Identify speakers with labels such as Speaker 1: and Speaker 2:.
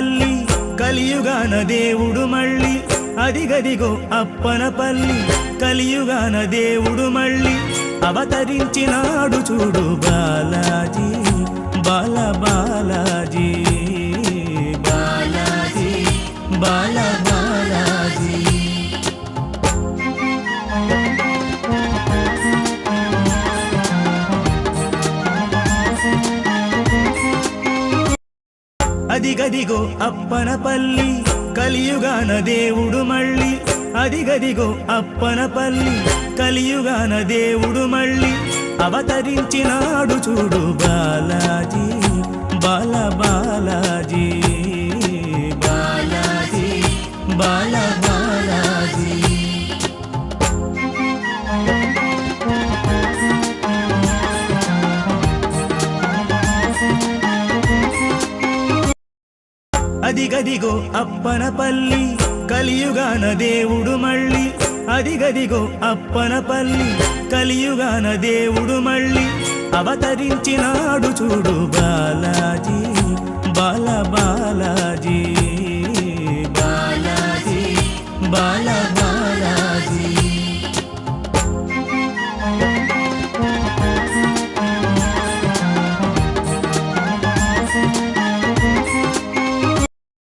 Speaker 1: తల్లి కలియుగాన దేవుడు మళ్ళీ. అదిగదిగో అప్పన పల్లి కలియుగాన దేవుడు మళ్ళీ. అవతరించినాడు చూడు బాలాజీ బాల బాలాజీ. బాలాజీ బాల అదిగదిగో అప్పనపల్లి కలియుగాన దేవుడు మళ్ళీ. అదిగదిగో అప్పనపల్లి కలియుగాన దేవుడు మళ్ళీ. అవతరించినాడు చూడు బాలాజీ బాల బాలాజీ బాలాజీ బాల అదిగదిగో అప్పన పల్లి కలియుగాన దేవుడు మళ్ళీ. అదిగదిగో అప్పన పల్లి కలియుగాన దేవుడు మళ్ళీ. అవతరించినాడు చూడు బాలాజీ బాల బాలాజీ.